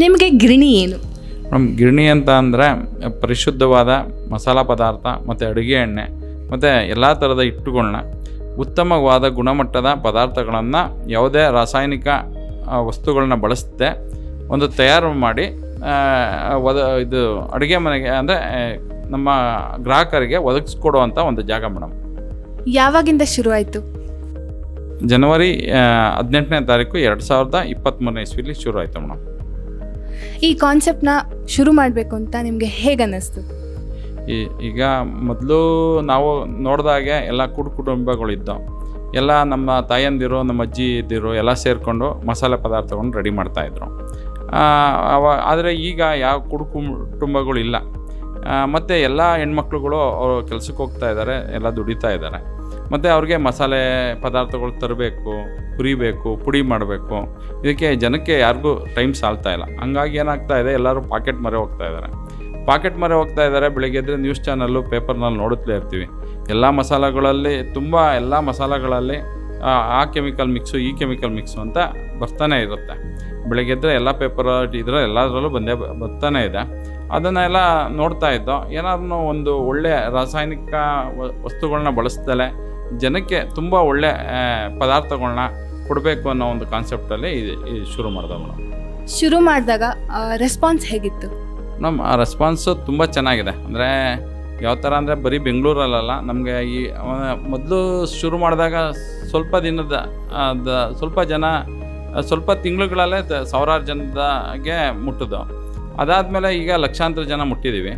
ನಿಮಗೆ ಗಿರಣಿ ಏನು? ಮೇಡಮ್ ಗಿರಣಿ ಅಂತ ಅಂದರೆ ಪರಿಶುದ್ಧವಾದ ಮಸಾಲ ಪದಾರ್ಥ ಮತ್ತು ಅಡುಗೆ ಎಣ್ಣೆ ಮತ್ತು ಎಲ್ಲ ಥರದ ಹಿಟ್ಟುಗಳನ್ನ ಉತ್ತಮವಾದ ಗುಣಮಟ್ಟದ ಪದಾರ್ಥಗಳನ್ನು ಯಾವುದೇ ರಾಸಾಯನಿಕ ವಸ್ತುಗಳನ್ನ ಬಳಸದೆ ಒಂದು ತಯಾರು ಮಾಡಿ ಒದ ಇದು ಅಡುಗೆ ಮನೆಗೆ ಅಂದರೆ ನಮ್ಮ ಗ್ರಾಹಕರಿಗೆ ಒದಗಿಸ್ಕೊಡುವಂಥ ಒಂದು ಜಾಗ ಮೇಡಮ್. ಯಾವಾಗಿಂದ ಶುರುವಾಯಿತು? ಆಯಿತು ಜನವರಿ ಹದಿನೆಂಟನೇ ತಾರೀಕು ಎರಡು ಸಾವಿರದ ಇಪ್ಪತ್ತ್ಮೂರನೇ ಇಸ್ವಿಲಿ ಶುರು ಆಯಿತು ಮೇಡಮ್. ಈ ಕಾನ್ಸೆಪ್ಟ್ನ ಶುರು ಮಾಡಬೇಕು ಅಂತ ನಿಮಗೆ ಹೇಗೆ ಅನ್ನಿಸ್ತು ಈ, ಈಗ ಮೊದಲು ನಾವು ನೋಡಿದಾಗೆ ಎಲ್ಲ ಕುಡ್ ಕುಟುಂಬಗಳಿದ್ದವು ಎಲ್ಲ ನಮ್ಮ ತಾಯಂದಿರು, ನಮ್ಮ ಅಜ್ಜಿ ಇದ್ದಿರು ಎಲ್ಲ ಸೇರಿಕೊಂಡು ಮಸಾಲೆ ಪದಾರ್ಥಗಳನ್ನ ರೆಡಿ ಮಾಡ್ತಾಯಿದ್ರು ಅವ, ಆದರೆ ಈಗ ಯಾವ ಕುಡು ಕುಟುಂಬಗಳು ಇಲ್ಲ. ಮತ್ತು ಎಲ್ಲ ಹೆಣ್ಮಕ್ಳುಗಳು ಅವರು ಕೆಲಸಕ್ಕೆ ಹೋಗ್ತಾ ಇದ್ದಾರೆ ಎಲ್ಲ ದುಡಿತಾ ಇದ್ದಾರೆ ಮತ್ತು ಅವ್ರಿಗೆ ಮಸಾಲೆ ಪದಾರ್ಥಗಳು ತರಬೇಕು ಹುರಿಬೇಕು ಪುಡಿ ಮಾಡಬೇಕು. ಇದಕ್ಕೆ ಜನಕ್ಕೆ ಯಾರಿಗೂ ಟೈಮ್ ಸಾಲ್ತಾ ಇಲ್ಲ. ಹಂಗಾಗಿ ಏನಾಗ್ತಾ ಇದೆ ಎಲ್ಲರೂ ಪಾಕೆಟ್ ಮರೆ ಹೋಗ್ತಾ ಇದ್ದಾರೆ. ಪಾಕೆಟ್ ಮರೆ ಹೋಗ್ತಾ ಇದ್ದಾರೆ ಬೆಳಗ್ಗೆ ಎದ್ರೆ ನ್ಯೂಸ್ ಚಾನಲ್ಲು ಪೇಪರ್ನಲ್ಲಿ ನೋಡುತ್ತಲೇ ಇರ್ತೀವಿ. ಎಲ್ಲ ಮಸಾಲೆಗಳಲ್ಲಿ ತುಂಬ ಎಲ್ಲ ಮಸಾಲೆಗಳಲ್ಲಿ ಆ, ಕೆಮಿಕಲ್ ಮಿಕ್ಸು ಈ ಕೆಮಿಕಲ್ ಮಿಕ್ಸು ಅಂತ ಬರ್ತಾನೆ ಇರುತ್ತೆ. ಬೆಳಿಗ್ಗೆ ಎದ್ರೆ ಎಲ್ಲ ಪೇಪರ್ ಇದ್ರೆ ಎಲ್ಲದರಲ್ಲೂ ಬಂದೇ ಬರ್ತಾನೆ ಇದೆ. ಅದನ್ನೆಲ್ಲ ನೋಡ್ತಾ ಇದ್ದೋ ಏನಾದ್ರೂ ಒಂದು ಒಳ್ಳೆಯ ರಾಸಾಯನಿಕ ವಸ್ತುಗಳನ್ನ ಬಳಸ್ದಲೆ ಜನಕ್ಕೆ ತುಂಬ ಒಳ್ಳೆ ಪದಾರ್ಥಗಳನ್ನ ಕೊಡಬೇಕು ಅನ್ನೋ ಒಂದು ಕಾನ್ಸೆಪ್ಟಲ್ಲಿ ಇದು ಶುರು ಮಾಡಿದೆ ಮೇಡಮ್. ಶುರು ಮಾಡಿದಾಗ ರೆಸ್ಪಾನ್ಸ್ ಹೇಗಿತ್ತು? ನಮ್ಮ ಆ ರೆಸ್ಪಾನ್ಸು ತುಂಬ ಚೆನ್ನಾಗಿದೆ. ಅಂದರೆ ಯಾವ ಥರ ಅಂದರೆ ಬರೀ ಬೆಂಗಳೂರಲ್ಲ ನಮಗೆ ಈ ಮೊದಲು ಶುರು ಮಾಡಿದಾಗ ಸ್ವಲ್ಪ ದಿನದ ದ- ಸ್ವಲ್ಪ ಜನ ಸ್ವಲ್ಪ ತಿಂಗಳುಗಳಲ್ಲೇ ಸಾವಿರಾರು ಜನದಾಗೆ ಮುಟ್ಟಿದ್ದು ಅದಾದಮೇಲೆ ಈಗ ಲಕ್ಷಾಂತರ ಜನ ಮುಟ್ಟಿದ್ದೀವಿ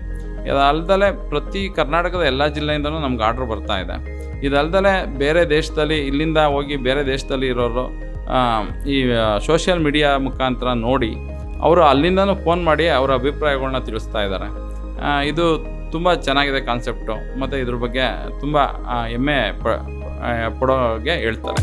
ಇದಲ್ದಲೆ ಪ್ರತಿ ಕರ್ನಾಟಕದ ಎಲ್ಲ ಜಿಲ್ಲೆಯಿಂದಲೂ ನಮ್ಗೆ ಆರ್ಡ್ರ್ ಬರ್ತಾ ಇದೆ. ಇದಲ್ದಲೆ ಬೇರೆ ದೇಶದಲ್ಲಿ, ಇಲ್ಲಿಂದ ಹೋಗಿ ಬೇರೆ ದೇಶದಲ್ಲಿ ಇರೋರು ಈ ಸೋಷಿಯಲ್ ಮೀಡಿಯಾ ಮುಖಾಂತರ ನೋಡಿ ಅವರು ಅಲ್ಲಿಂದನೂ ಫೋನ್ ಮಾಡಿ ಅವರ ಅಭಿಪ್ರಾಯಗಳನ್ನ ತಿಳಿಸ್ತಾ ಇದ್ದಾರೆ. ಇದು ತುಂಬ ಚೆನ್ನಾಗಿದೆ ಕಾನ್ಸೆಪ್ಟು ಮತ್ತು ಇದ್ರ ಬಗ್ಗೆ ತುಂಬ ಹೆಮ್ಮೆ ಪಡೋಗೆ ಹೇಳ್ತಾರೆ.